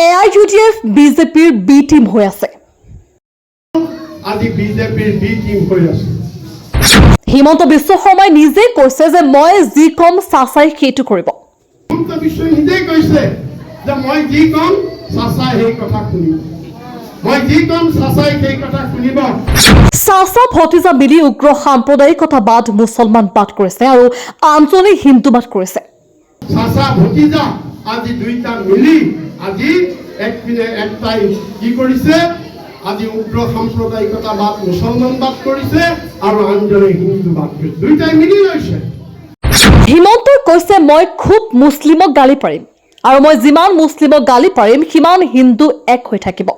A I U D F বিজেপিৰ B team হৈ আছে। আজি বিজেপিৰ বি টিম হৈ আছে। হিমন্ত বিশ্ব শৰ্মাই নিজে কৈছে যে মই যি ক'ম চাচাই সেইটো কৰিব। হিমন্ত বিশ্বই নিজেই কৈছে যে মই যি ক'ম চাচাই সেই কথা শুনিব। মই যি ক'ম চাচাই সেই কথা শুনিব। চাচা ভতিজা মিলি উগ্ৰ সাম্প্ৰদায়িকতাবাদ মুছলমানবাদ কৰিছে আৰু আঞ্চলিক হিন্দুবাদ কৰিছে। চাচা ভতিজা আজি দুইটা মিলি আজি একপিনে একটাই কি কৰিছে? আজি উগ্ৰ সাম্প্ৰদায়িকতাবাদ মুছলমানবাদ কৰিছে আৰু আনজনে হিন্দুবাদ দুইটাই মিলি লৈছে। হিমন্তই কৈছে, মই খুব মুছলিমক গালি পাৰিম আৰু মই যিমান মুছলিমক গালি পাৰিম, সিমান হিন্দু এক হৈ থাকিব।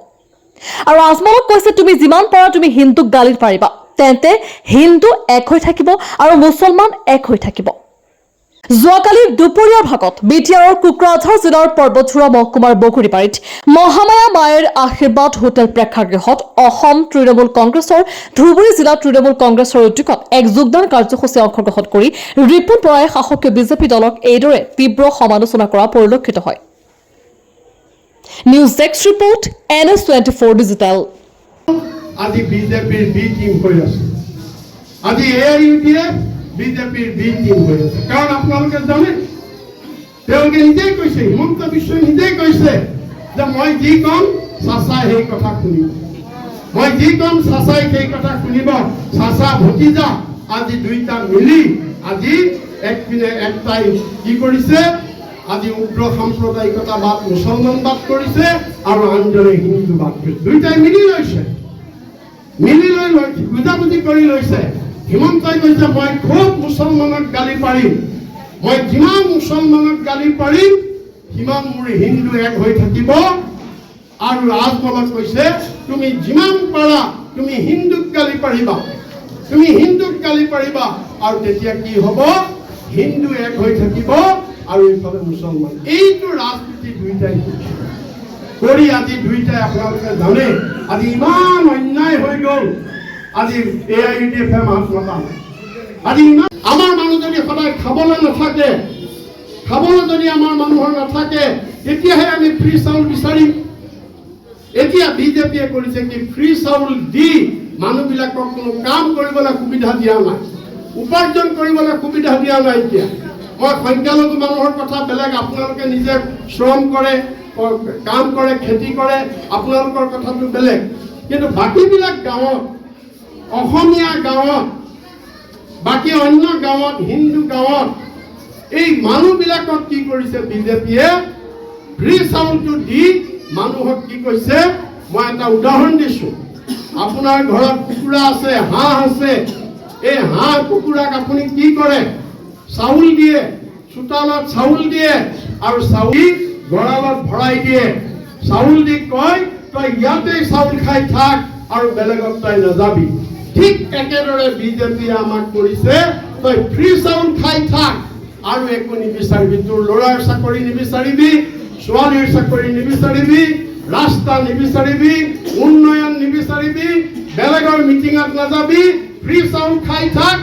আৰু আজমলক কৈছে, তুমি যিমান পাৰা তুমি হিন্দুক গালি পাৰিবা। তেন্তে হিন্দু এক হৈ থাকিব আৰু মুছলমান এক হৈ থাকিব। যোৱাকালি দুপৰীয়াৰ ভাগত বি টি আৰৰ কোকৰাঝাৰ জিলাৰ পৰ্বতচূড়া মহকুমাৰ বগুৰিবাৰীত মহামায়া মায়েৰ আশীৰ্বাদ হোটেল প্ৰেক্ষাগৃহত অসম তৃণমূল কংগ্ৰেছৰ, ধুবুৰী জিলা তৃণমূল কংগ্ৰেছৰ উদ্যোগত এক যোগদান কাৰ্যসূচী অংশগ্ৰহণ কৰি ৰিপুণ বৰাই শাসকীয় বিজেপি দলক এইদৰে তীব্ৰ সমালোচনা কৰা পৰিলক্ষিত হয়। News desk report N S twenty four digital. আজি বিজেপিৰ বি টিম হৈ আছে। আজি এ বিজেপিৰ বি টিম হৈ আছে কাৰণ আপোনালোকে জানে তেওঁলোকে নিজেই কৈছে, হিমন্ত বিশ্বই নিজেই কৈছে যে মই যি ক'ম চাচাই সেই কথা শুনিব। মই যি ক'ম, চাচাই সেই কথা শুনিব। চাচা ভতিজা, আজি দুইটা মিলি, আজি একপিনে একটাই কি কৰিছে? আজি উগ্ৰ সাম্প্ৰদায়িকতাবাদ মুছলমানবাদ কৰিছে আৰু আনজনে হিন্দুবাদ কৰিছে। দুইটাই মিলি লৈছে। মিলি লৈ লৈ বুজাবুজি কৰি লৈছে। হিমন্তই কৈছে, মই খুব মুছলমানক গালি পাৰিম। মই যিমান মুছলমানক গালি পাৰিম, সিমান মোৰ হিন্দু এক হৈ থাকিব। আৰু ৰাজমলত কৈছে, তুমি যিমান পাৰা, তুমি হিন্দুক গালি পাৰিবা। তুমি হিন্দুক গালি পাৰিবা। আৰু তেতিয়া কি হ'ব? হিন্দু এক হৈ থাকিব, আৰু ইফালে মুছলমান। এইটো ৰাজনীতি দুইটাই। কৰি আজি দুইটাই আপোনালোকে জানে। আজি ইমান অন্যায় হৈ গ'ল। আজি এ আই ইউ ডি এফে মাত মতা নাই আজি ইমান আমাৰ মানুহ যদি সদায় খাবলৈ নাথাকে, খাবলৈ যদি আমাৰ মানুহৰ নাথাকে তেতিয়াহে আমি ফ্ৰী চাউল বিচাৰিম। এতিয়া বিজেপিয়ে কৰিছে কি ফ্ৰী চাউল দি মানুহবিলাকক কোনো কাম কৰিবলৈ সুবিধা দিয়া নাই। উপাৰ্জন কৰিবলৈ সুবিধা দিয়া নাই এতিয়া। মই সংখ্যালঘু মানুহৰ কথা বেলেগ, আপোনালোকে নিজে শ্ৰম কৰে, কাম কৰে, খেতি কৰে, আপোনালোকৰ কথাটো বেলেগ। কিন্তু বাকীবিলাক গাঁৱত অসমীয়া গাঁৱত, বাকী অন্য গাঁৱত, হিন্দু গাঁৱত, এই মানুহবিলাকক কি কৰিছে বিজেপিয়ে? ফ্ৰী চাউলটো দি মানুহক কি কৈছে? মই এটা উদাহৰণ দিছোঁ। আপোনাৰ ঘৰত কুকুৰা আছে, হাঁহ আছে, এই হাঁহ কুকুৰাক আপুনি কি কৰে? চাউল দিয়ে, চোতালত চাউল দিয়ে আৰু চাউল গঁৰালত ভৰাই দিয়ে। চাউল দি কয়, তই ইয়াতেই চাউল খাই থাক আৰু বেলেগত তই নাযাবি। ঠিক একেদৰে বিজেপিয়ে আমাক কৰিছে, তই ফ্ৰী চাউল খাই থাক। আৰু একো নিবিচাৰিবি, তোৰ ল'ৰাৰ চাকৰি নিবিচাৰিবি, ছোৱালীৰ চাকৰি নিবিচাৰিবি, ৰাস্তা নিবিচাৰিবি, উন্নয়ন নিবিচাৰিবি, বেলেগৰ মিটিঙত নাযাবি ফ্ৰী চাউল খাই থাক,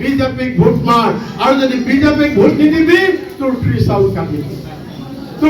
বিজেপিক ভোট মাৰ। আৰু যদি বিজেপিক ভোট নিদিবি, তোৰ ফ্ৰী চাউল কাটিবি।